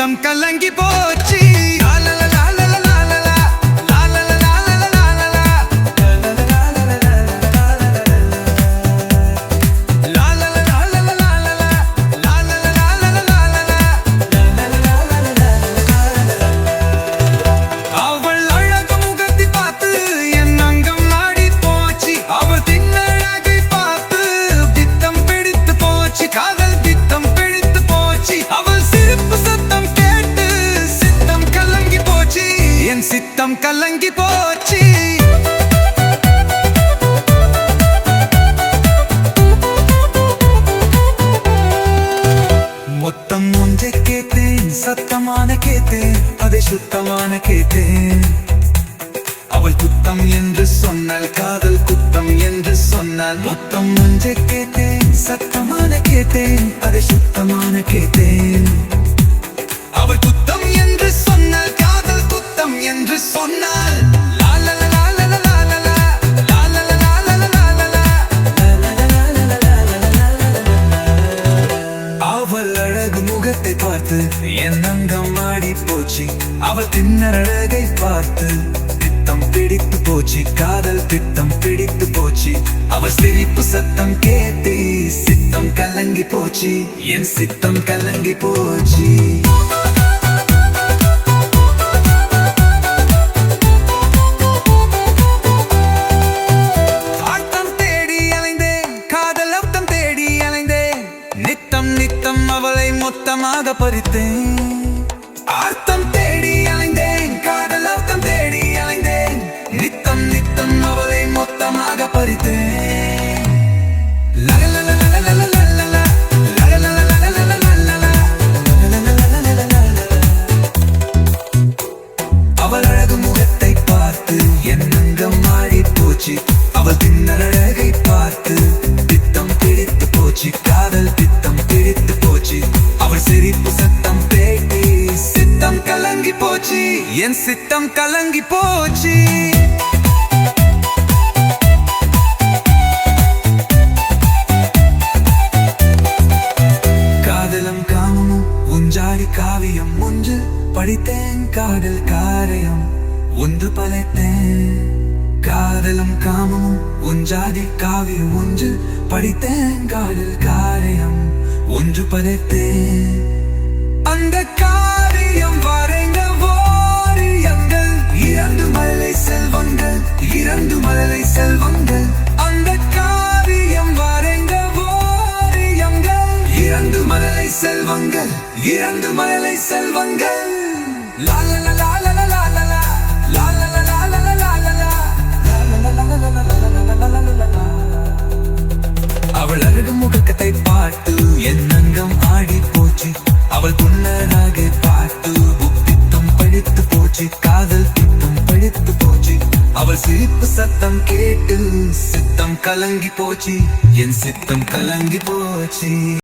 कलंगी पो கலங்கி போச்சு. மொத்தம் ஒன்றை கேட்டேன் சத்தமான கேட்டேன் அதை சுத்தமான கேட்டேன். அவள் குத்தம் என்று சொன்னால் காதல் குத்தம் என்று சொன்னால் மொத்தம் ஒன்றை கேட்டேன் சத்தமான கேட்டேன் அதை சுத்தம் அவள் அழகு முகத்தை பார்த்து என் அங்கம் ஆடி போச்சு. அவள் தின்னர் அழகை பார்த்து பித்தம் பிடித்து போச்சு. காதல் பித்தம் பிடித்து போச்சு. அவள் சிரிப்பு சத்தம் கேட்டு சித்தம் கலங்கி போச்சு. என் சித்தம் கலங்கி போச்சு. நித்தம் அவளை மொத்தமாக பறித்தேன். ஆர்த்தம் தேடி அலைந்தேன் காதல் அர்த்தம் தேடி அலைந்தேன். நித்தம் நித்தம் அவளை மொத்தமாக பறித்தேன். அவள் அழகு முகத்தை பார்த்து என் அங்கம் என் சித்தம் கலங்கி போச்சு. காதலும் காமமும் உஞ்சாடி காவியம். ஒன்று படித்தேன் காதல் காரியம். ஒன்று பழைத்தேன் காதலும் காமமும் உஞ்சாதி காவியம். ஒன்று படித்தேன் காதல் காரியம். ஒன்று பழைத்தேன் அந்த மழலை செல்வங்கள் இரண்டு மழலை செல்வங்கள் லாலல லாலல லாலல லாலல லாலல லாலல அவள் அழகு முகத்தை பார்த்து என் அங்கம் ஆடி போச்சு அவள் புன்னராக பார்த்து புத்தித்தம் படித்து போச்சு காதல் திட்டம் படித்து போச்சு அவள் சிரிப்பு சத்தம் கேட்டு சித்தம் கலங்கி போச்சு என் சித்தம் கலங்கி போச்சு